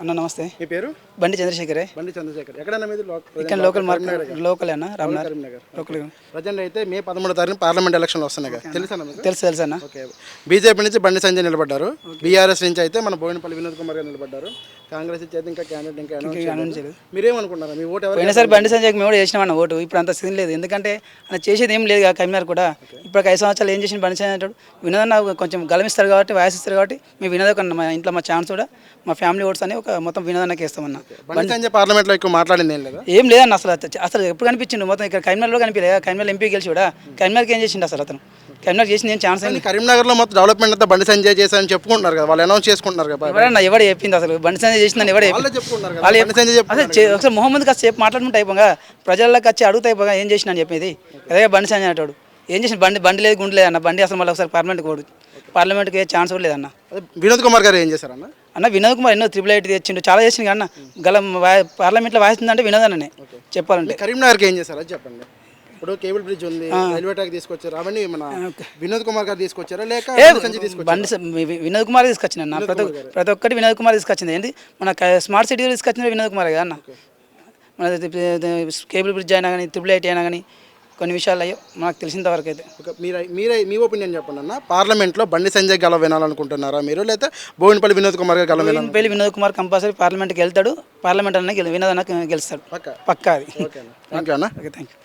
అన్న నమస్తే. మీ పేరు? బండి చంద్రశేఖరే. బండి చంద్రశేఖర్. ఎక్కడన్నా మీది ఇక్కడ లోకల్ మార్కెట్ లోకల్ అన్న రామ్నగర్. కరీంనగర్. లోకల్. ప్రజెంట్ అయితే మే పదమూడో తారీఖు పార్లమెంట్ ఎలక్షన్లు వస్తున్నాయి కదా. తెలుసా తెలుసు తెలుసు అన్న. బీజేపీ నుంచి బండి సంజయ్ నిలబడ్డారు. బీఆర్ఎస్ నుంచి అయితే మన బోయినపల్లి వినోద్ కుమార్ గారు నిలబడ్డారు. కాంగ్రెస్ నుంచి అయితే ఇంకా క్యాండిడేట్ ఇంకా అనౌన్స్ చేయలేదు. మీరేమనుకుంటారా మీ ఓటు ఎవరు బండి సంజయ్ మేము కూడా చేసినామన్న ఓటు. ఇప్పుడు అంత సీన్ లేదు. ఎందుకంటే ఆయన చేసేది ఏం లేదు కరీంనగర్ కూడా. ఇప్పుడు ఐదు సంవత్సరాలు ఏం చేసిన బండి సంజయ్ అంటాడు? వినోద్ నాకు కొంచెం గలమిస్తారు కాబట్టి వాయిస్ ఇస్తారు కాబట్టి మేము వినోద్ మా ఇంట్లో మా ఛాన్స్ కూడా మా ఫ్యామిలీ ఓట్స్ అని ఒక మొత్తం వినోదానికి వేస్తామన్న. బండి సంజయ్ పార్లమెంట్లో ఎక్కువ మాట్లాడింది ఏం లేదా ఏం లేదన్న అసలు అసలు ఎప్పుడు కనిపించిండు? మొత్తం ఇక్కడ కరీంనగర్లో కనిపించలేదు కరీంనగర్ ఎంపీ గెలిచి కూడా కరీంనగర్కి ఏం చేసిండు అసలు అతను? కరీంనగర్ చేసింది ఏం ఛాన్స్ కానీ కరీంనగర్లో మొత్తం డెవలప్మెంట్ అంతా బండి సంజయ్ చేశారని చెప్పుకుంటున్నారు కదా వాళ్ళు అనౌన్స్ చేసుకుంటున్నారు కదా ఎవరన్నా ఎవడు చెప్పింది అసలు? బండి సంజయ్ చేసిందని చెప్పింది చెప్పుకుంటున్నారు వాళ్ళు బండి సంజయ్ అసలు చే- ఒకసారి మొహమ్మద్ కాస్త సేపు మాట్లాడుకుంటే అయిపోగా ప్రజల్లోకి వచ్చి అడుగుతా అయిపోగా ఏం చేసిన అని చెప్పేది. అదే బండి సంజయ్ అంటాడు. ఏం చేసిన? బండి బండి లేదు గుండె లేదు అన్న బండి అసలు మళ్ళీ ఒకసారి పార్లమెంట్కి పోడు. పార్లమెంట్కి ఛాన్స్ కూడా లేదన్న. వినోద్ కుమార్ గారు ఏం చేశారన్న? అన్న వినోద్ కుమార్ ఎన్నో త్రిబుల్ ఎయిట్ తెచ్చిండు. చాలా చేసిండు అన్న గల పార్లమెంట్లో వాయిస్తుందంటే వినోద్ అన్ననే చెప్పాలంటే. కరీంనగర్కి ఏం చేశారు? అది చెప్పండి. ఇప్పుడు కేబుల్ బ్రిడ్జ్ ఉంది రైల్వే ట్రాక్ తీసుకొచ్చారు. అవన్నీ మన వినోద్ కుమార్ గారు తీసుకొచ్చారా? లేక ఏ బండి వినోద్ కుమార్ తీసుకొచ్చిన అన్న. ప్రతి ప్రతి ఒక్కటి వినోద్ కుమార్ తీసుకొచ్చింది. ఏంటి మన స్మార్ట్ సిటీ తీసుకొచ్చిన వినోద్ కుమార్ కదా అన్న మన కేబుల్ బ్రిడ్జ్ అయినా కానీ త్రిబుల్ ఐటీ అయినా కానీ కొన్ని విషయాలు అయ్యో మనకు తెలిసినంత వరకు అయితే. మీరే మీరే మీ ఒపీనియన్ చెప్పండి అన్న. పార్లమెంట్లో బండి సంజయ్ గల వినాలనుకుంటున్నారా మీరు? లేకపోతే బోయినపల్లి వినోద్ కుమార్ గారు గల పెళ్ళి వినోద్ కుమార్ కంపల్సరీ పార్లమెంట్కి వెళ్తాడు. పార్లమెంట్ అన్న వినోద్ అన్న గెలుస్తాడు. పక్క? పక్కా అది. ఓకే అన్న థ్యాంక్ యూ అన్న. Okay thank you